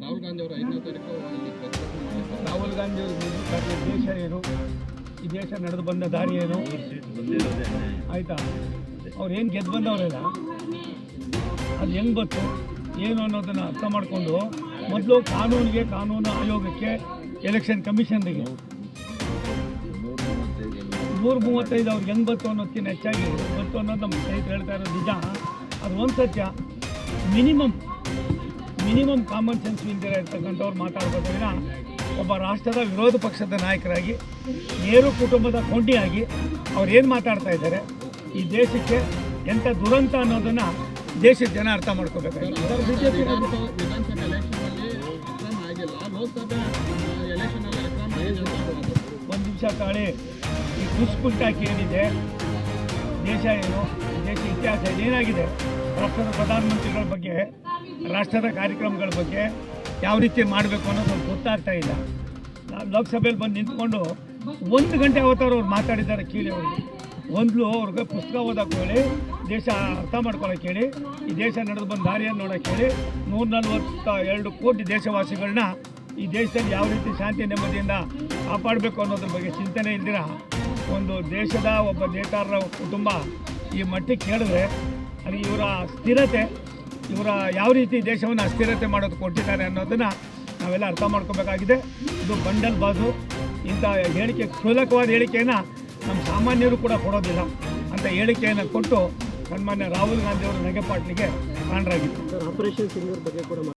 ರಾಹುಲ್ ಗಾಂಧಿ ಅವರು ಐದನೇ ತಾರೀಕು ರಾಹುಲ್ ಗಾಂಧಿ ಅವರು ದೇಶ ಏನು? ಈ ದೇಶ ನಡೆದು ಬಂದ ದಾರಿ ಏನು? ಆಯ್ತಾ? ಅವ್ರು ಏನು ಗೆದ್ದು ಬಂದವರೆಲ್ಲ ಅದು ಹೆಂಗೆ ಬಂತು ಏನು ಅನ್ನೋದನ್ನು ಅರ್ಥ ಮಾಡಿಕೊಂಡು ಮೊದಲು ಕಾನೂನಿಗೆ ಕಾನೂನು ಆಯೋಗಕ್ಕೆ ಎಲೆಕ್ಷನ್ ಕಮಿಷನ್ಗೆ ನೂರ ಮೂವತ್ತೈದು ಅವ್ರಿಗೆ ಹೆಂಗೆ ಬಂತು ಅನ್ನೋದಕ್ಕಿಂತ ಹೆಚ್ಚಾಗಿ ಬಂತು ಅನ್ನೋದು ನಮ್ಮ ಸ್ನೇಹಿತರು ಹೇಳ್ತಾ ಇರೋದು ನಿಜ. ಅದು ಒಂದು ಸತ್ಯ. ಮಿನಿಮಮ್ ಮಿನಿಮಮ್ ಕಾಮನ್ ಸೆನ್ಸ್ ಇಲ್ದಿರ ಇರ್ತಕ್ಕಂಥವ್ರು ಮಾತಾಡ್ಬೋದ್ರಿಂದ ಒಬ್ಬ ರಾಷ್ಟ್ರದ ವಿರೋಧ ಪಕ್ಷದ ನಾಯಕರಾಗಿ ನೇರು ಕುಟುಂಬದ ಕೊಂಡಿಯಾಗಿ ಅವ್ರು ಏನು ಮಾತಾಡ್ತಾ ಇದ್ದಾರೆ ಈ ದೇಶಕ್ಕೆ ಎಂಥ ದುರಂತ ಅನ್ನೋದನ್ನು ದೇಶದ ಜನ ಅರ್ಥ ಬಿಜೆಪಿ ಅವರು ಒಂದು ನಿಮಿಷ ತಾಳಿ ಈ ಕುಸ್ಕುಂಟಾಕಿ ಏನಿದೆ ದೇಶ ಏನು ದೇಶ ಇತಿಹಾಸ ಏನಾಗಿದೆ ರಾಷ್ಟ್ರದ ಪ್ರಧಾನಮಂತ್ರಿಗಳ ಬಗ್ಗೆ? ರಾಷ್ಟ್ರದ ಕಾರ್ಯಕ್ರಮಗಳ ಬಗ್ಗೆ ಯಾವ ರೀತಿ ಮಾಡಬೇಕು ಅನ್ನೋದು ಅವ್ರಿಗೆ ಗೊತ್ತಾಗ್ತಾ ಇಲ್ಲ. ನಾನು ಲೋಕಸಭೆಯಲ್ಲಿ ಬಂದು ನಿಂತ್ಕೊಂಡು ಒಂದು ಗಂಟೆ ಅವತ್ತಾರು ಅವ್ರು ಮಾತಾಡಿದ್ದಾರೆ ಕೇಳಿ ಅವ್ರಿಗೆ. ಒಂದು ಅವ್ರಿಗೆ ಪುಸ್ತಕ ಓದಕ್ಕೆ ಹೇಳಿ, ದೇಶ ಅರ್ಥ ಮಾಡ್ಕೊಳಕ್ಕೆ ಹೇಳಿ, ಈ ದೇಶ ನಡೆದು ಬಂದ ದಾರಿಯನ್ನು ನೋಡೋಕೆ ಹೇಳಿ ನೂರ ನಲ್ವತ್ತ ಎರಡು ಕೋಟಿ ದೇಶವಾಸಿಗಳನ್ನ ಈ ದೇಶದಲ್ಲಿ ಯಾವ ರೀತಿ ಶಾಂತಿ ನೆಮ್ಮದಿಯಿಂದ ಕಾಪಾಡಬೇಕು ಅನ್ನೋದ್ರ ಬಗ್ಗೆ ಚಿಂತನೆ ಇಲ್ದಿರ ಒಂದು ದೇಶದ ಒಬ್ಬ ನೇತಾರರ ಕುಟುಂಬ ಈ ಮಟ್ಟಿಗೆ ಕೇಳಿದ್ರೆ ಅಲ್ಲಿ ಇವರ ಸ್ಥಿರತೆ ಇವರ ಯಾವ ರೀತಿ ದೇಶವನ್ನು ಅಸ್ಥಿರತೆ ಮಾಡೋದು ಕೊಟ್ಟಿದ್ದಾರೆ ಅನ್ನೋದನ್ನು ನಾವೆಲ್ಲ ಅರ್ಥ ಮಾಡ್ಕೋಬೇಕಾಗಿದೆ. ಇದು ಬಂಡಲ್ ಬಾಜು. ಇಂಥ ಹೇಳಿಕೆ, ಕ್ಷುಲಕವಾದ ಹೇಳಿಕೆಯನ್ನು ನಮ್ಮ ಸಾಮಾನ್ಯರು ಕೂಡ ಕೊಡೋದಿಲ್ಲ ಅಂತ ಹೇಳಿಕೆಯನ್ನು ಕೊಟ್ಟು ಸನ್ಮಾನ್ಯ ರಾಹುಲ್ ಗಾಂಧಿ ಅವರು ನಗೆಪಾಟ್ಲಿಗೆ ಕಾರಣರಾಗಿತ್ತು ಸರ್ ಆಪರೇಷನ್ ಸಿಂಗರ್ ಬಗ್ಗೆ ಕೂಡ